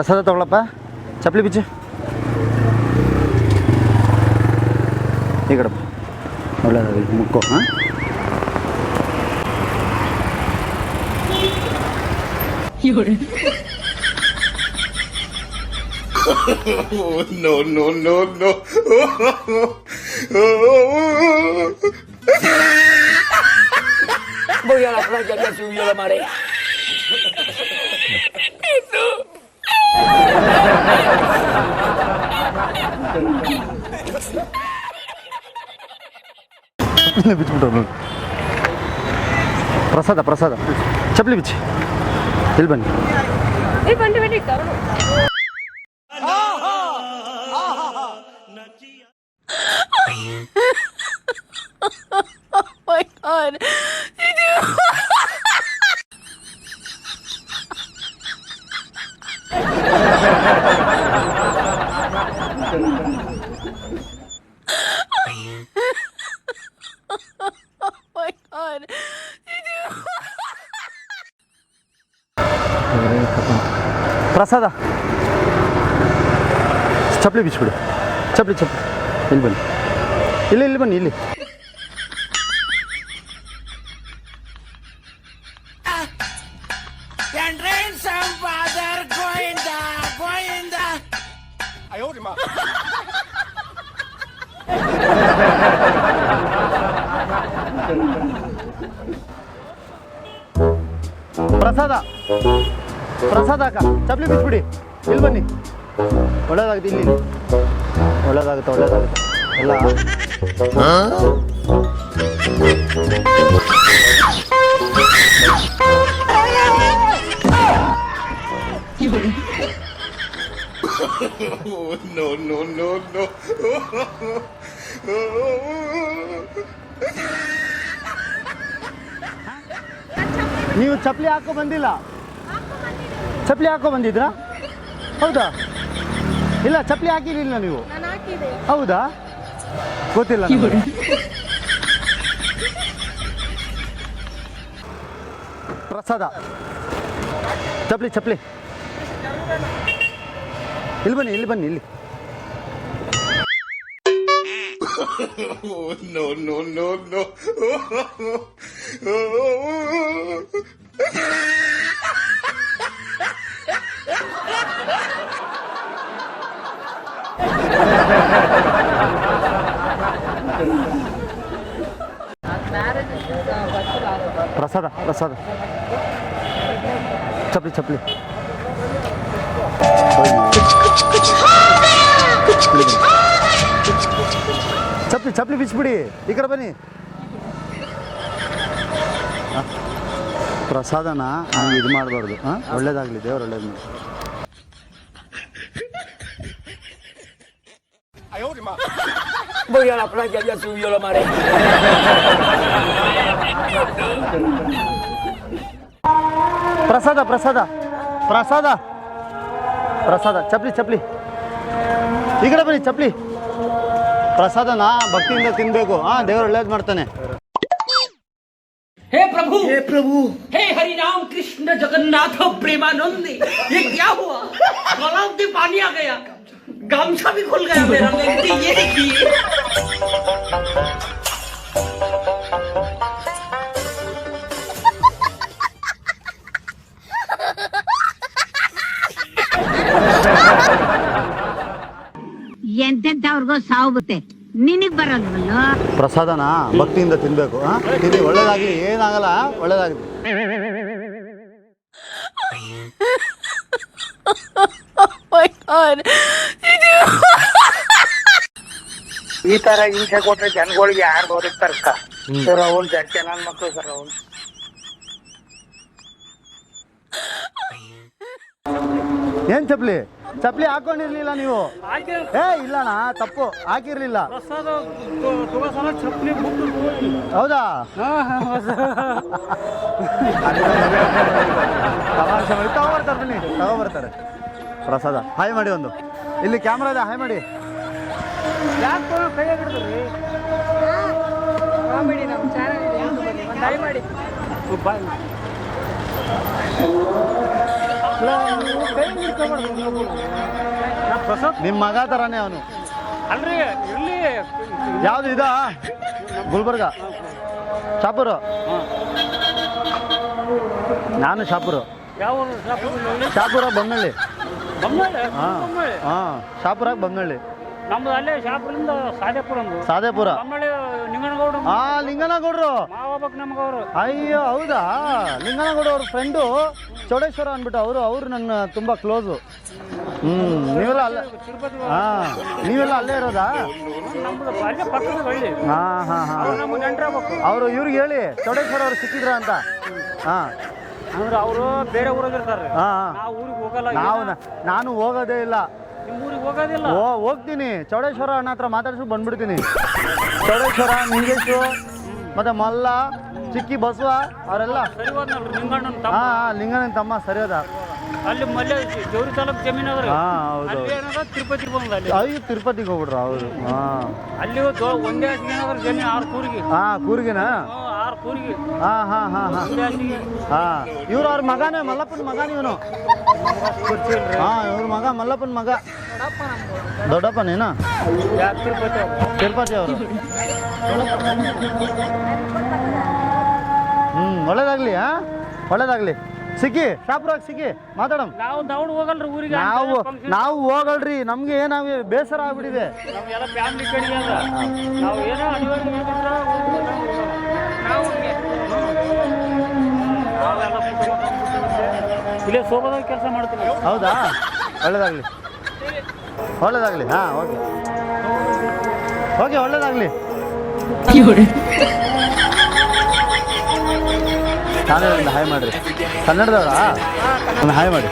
ಪ್ರಸಾದ ತಗೊಳಪ್ಪ ಚಪ್ಪಲಿ ಬಿಚ್ಚು ಈ ಕಡಪ್ಪ ಒಳ್ಳೆಯದಾಗಲಿ ಮುಕ್ಕೋ ಹಾಂ no, no, no, no. Voy a la playa, ya subió la marea. ಇಲ್ಲೇ ಬಿಚ್ಬಿಟ್ಟು ನೋಡಿ ಪ್ರಸಾದ ಪ್ರಸಾದ ಚಪ್ಪಲಿ ಬಿಚ್ಚಿ ಇಲ್ಲಿ ಬನ್ನಿ ಏ ಬಂಡಿ ಬಂಡಿ ಕವನು my god. oh my god. ಪ್ರಸಾದ. ಚಪ್ಪಲಿ ಬಿಚ್ಬಿಡು ಚಪ್ಪಲಿ ಚಪ್ಪಲಿ. ಇಲ್ಲಿ ಬನ್ನಿ. ಇಲ್ಲಿ ಇಲ್ಲಿ ಬನ್ನಿ ಇಲ್ಲಿ. ಪ್ರಸಾದ. ಪ್ರಸಾದ ಅಕ್ಕ ಚಪ್ಪಲಿ ಬಿಚ್ಬಿಡಿ ಇಲ್ಲಿ ಬನ್ನಿ ಒಳ್ಳೇದಾಗುತ್ತೆ ಇಲ್ಲಿ. ಒಳ್ಳೇದಾಗುತ್ತೆ ಒಳ್ಳೇದಾಗುತ್ತೆ ಎಲ್ಲ. ನೀವು ಚಪ್ಪಲಿ ಹಾಕೋ ಬಂದಿಲ್ಲ ಚಪ್ಪಲಿ ಹಾಕೋ ಬಂದಿದ್ರಾ? ಹೌದಾ? ಇಲ್ಲ ಚಪ್ಪಲಿ ಹಾಕಿರಲಿಲ್ಲ ನೀವು. ನಾನು ಹೌದಾ? ಗೊತ್ತಿಲ್ಲ. ಪ್ರಸಾದ. ಚಪ್ಪಲಿ ಚಪ್ಪಲಿ. ಇಲ್ಲಿ ಬನ್ನಿ ಇಲ್ಲಿ ಬನ್ನಿ ಇಲ್ಲಿ. No no no no. ಪ್ರಸಾದ ಪ್ರಸಾದ ಚಪ್ಪಲಿ ಚಪ್ಪಲಿ ಚಪ್ಪಲಿ ಚಪ್ಪಲಿ ಬಿಚ್ಬಿಡಿ ಈ ಕಡೆ ಬನ್ನಿ ಹ? ಪ್ರಸಾದನ ಹಂಗೆ ಇದು ಮಾಡಬಾರ್ದು ಹಾಂ ಒಳ್ಳೇದಾಗಲಿ ದೇವ್ರು ಒಳ್ಳೇದು ಮಾಡಿ Voy a la playa, ya subió la marea. ಪ್ರಸಾದ ಪ್ರಸಾದ ಪ್ರಸಾದ ಪ್ರಸಾದ ಚಪ್ಪಲಿ ಚಪ್ಪಲಿ ಈ ಕಡೆ ಬನ್ನಿ ಚಪ್ಪಲಿ ಪ್ರಸಾದನ ಭಕ್ತಿಯಿಂದ ತಿನ್ಬೇಕು ಹಾಂ ದೇವ್ರು ಒಳ್ಳೇದು ಮಾಡ್ತಾನೆ हे प्रभु हे प्रभु हे हरि राम कृष्ण जगन्नाथ प्रेमानंद ये क्या हुआ तालाब में पानी आ गया गामछा भी खुल गया मेरा देखिए ये देखिए ಎಂತೆಂಥವ್ರಿಗೋ ಸಾವು ಬರುತ್ತೆ ನಿನಗ್ ಬರೋಲ್ವಲ್ಲ ಪ್ರಸಾದನ ಭಕ್ತಿಯಿಂದ ತಿನ್ಬೇಕು ಹಾಂ ತಿನ್ನಿ ಒಳ್ಳೇದಾಗಲಿ ಏನಾಗಲ್ಲ ಒಳ್ಳೇದಾಗಲಿ my god. ಈ ತರ ಹಿಂಸೆ ಕೊಟ್ರೆ ಜನಗಳಿಗೆ ಯಾರು ಬದುಕ್ತಾರ ಸರ್ ಅವ್ನು ಜನ ನನ್ನ ಮಕ್ಕಳು ಸರ್ ಅವ್ನು. ಏನ್ ಚಪ್ಲಿ? ಚಪ್ಲಿ ಹಾಕೊಂಡಿರ್ಲಿಲ್ಲ ನೀವು? ಏ ಇಲ್ಲಣ್ಣ ತಪ್ಪು. ಹಾಕಿರ್ಲಿಲ್ಲ. ಹೌದಾ? ತಗೋ ಬರ್ತಾರೆ ತಗೊಬರ್ತಾರೆ ಬನ್ನಿ ತಗೊಬರ್ತಾರೆ ಪ್ರಸಾದ ಹಾಯ್ ಮಾಡಿ ಒಂದು. ಇಲ್ಲಿ ಕ್ಯಾಮ್ರಾ ಇದೆ ಹಾಯ್ ಮಾಡಿ. ಕಾಮಿಡಿ ನಮ್ಮ ಮಗ ತರಾನೆ ಅವನು. ಅಲ್ರಿ ಇಲ್ಲಿ ಯಾವ್ದು ಇದ? ಗುಲ್ಬರ್ಗ. ಶಾಪುರು. ನಾನು ಶಾಪುರು. ಯಾವ? ಶಾಪುರ ಬೊಮ್ಮನಳ್ಳಿ? ಹಾಂ. ಹಾಂ ಶಾಪುರಾಗ ಬೊಮ್ಮನಳ್ಳಿ ನಮ್ದು ಅಲ್ಲೇ ಶಾಪುರಿಂದ ಸಾದೇಪುರ ಸಾದೇಪುರ. ಬೊಮ್ಮನಳ್ಳಿ ನಿಂಗನಗೌಡ ಆ ಲಿಂಗನಗೌಡ್ರು ಮಾವಬೇಕು ನಮ್ಗೆ ಅವರು ಅಯ್ಯೋ ಹೌದಾ? ಲಿಂಗನಗೌಡ ಅವ್ರ ಫ್ರೆಂಡು ಚೌಡೇಶ್ವರ ಅಂದ್ಬಿಟ್ಟು ಅವರು ಅವರು ನನ್ನ ತುಂಬ ಕ್ಲೋಸು ಹ್ಞೂ ನೀವೆಲ್ಲ ಅಲ್ಲೇ ತಿರುಪತಿ ಹಾಂ ನೀವೆಲ್ಲ ಅಲ್ಲೇ ಇರೋದಾ? ನಮ್ದು ಅಲ್ಲೇ ಪಕ್ಕದ ಹಳ್ಳಿ ಹಾಂ ಹಾಂ ಹಾಂ. ಅವ್ರು ನಮ್ಗೆ ನೆಂಟ್ರಾಗ್ಬೇಕು. ಅವರು ಇವ್ರಿಗೆ ಹೇಳಿ ಚೌಡೇಶ್ವರ ಅವ್ರು ಸಿಕ್ಕಿದ್ರ ಅಂತ. ಹಾಂ. ಅಂದ್ರೆ ಅವರು ಬೇರೆ ಊರಾಗಿರ್ತಾರೆ ಹಾಂ. ನಾವು ಊರಿಗೆ ಹೋಗಲ್ಲ ನಾವು ನಾನು ಹೋಗೋದೇ ಇಲ್ಲ. ನಿಮ್ಮ ಊರಿಗೆ ಹೋಗೋದಿಲ್ಲ? ಓ ಹೋಗ್ತೀನಿ. ಚೌಡೇಶ್ವರ ಅಣ್ಣ ಹತ್ರ ಮಾತಾಡ್ಸ್ಬಿಟ್ಟು ಬಂದ್ಬಿಡ್ತೀನಿ. ಚೌಡೇಶ್ವರ ನಿಂಗೇಶು ಮತ್ತೆ ಮಲ್ಲ ಚಿಕ್ಕಿ ಬಸವ ಅವರೆಲ್ಲ. ಸರಿ ಲಿಂಗಣ್ಣನ ನಿಂಗಣ್ಣನ ತಮ್ಮ. ಹಾಂ ಹಾಂ ಲಿಂಗನ ತಮ್ಮ ಸರಿಯೋದ ಅಲ್ಲಿ ಮಲ್ಯ ಜೋರಿ ತಾಲೂಕು ಜಮೀನು ಅದ್ರಿ ಹಾಂ ಹೌದು ಅಲ್ಲಿ ಏನದ? ತಿರುಪತಿ ಬಂದ ಅಲ್ಲಿ. ಅಯ್ಯೋ ತಿರುಪತಿಗೆ ಹೋಗ್ಬಿಟ್ರು ಹೌದು ಹಾಂ. ಅಲ್ಲಿ ಒಂದೇ ಜಮೀನು ಆರು ಕೂರಿಗೆ. ಹಾಂ ಕೂರ್ಗಿನ? ಹಾಂ ಹಾಂ ಹಾಂ ಹಾಂ. ಇವ್ರು ಅವ್ರ ಮಗನೇ ಮಲ್ಲಪ್ಪನ ಮಗನೇ ಇವನು. ಹಾಂ ಇವ್ರ ಮಗ ಮಲ್ಲಪ್ಪನ ಮಗ. ದೊಡ್ಡಪ್ಪನೇನಾ ತಿರುಪತಿ ಅವ್ರು. ಹ್ಮ್ ಒಳ್ಳೇದಾಗ್ಲಿ ಹಾ? ಒಳ್ಳೇದಾಗ್ಲಿ. ಸಿಕ್ಕಿ ಶಾಪುರಾಗ ಸಿಕ್ಕಿ ಮಾತಾಡಮ್. ನಾವು ದೌಡ್ ಹೋಗಲ್ರಿ ಊರಿಗೆ ನಾವು ನಾವು ಹೋಗಲ್ರಿ ನಮ್ಗೆ ಏನಾಗಿ ಬೇಸರ ಆಗ್ಬಿಟ್ಟಿದೆ. ನಾವು ಏನೋ ಇಲ್ಲೇ ಸೋಬದಾಗ ಕೆಲಸ ಮಾಡ್ತೀನಿ. ಹೌದಾ? ಒಳ್ಳೇದಾಗ್ಲಿ. ಒಳ್ಳೇದಾಗ್ಲಿ. ಹಾಂ, ಓಕೆ. ಓಕೆ, ಒಳ್ಳೇದಾಗ್ಲಿ. ಚಾನಲಿಂದ ಹಾಯ್ ಮಾಡಿರಿ. ಕನ್ನಡದವ್ರ? ಒಂದು ಹಾಯ್ ಮಾಡಿ.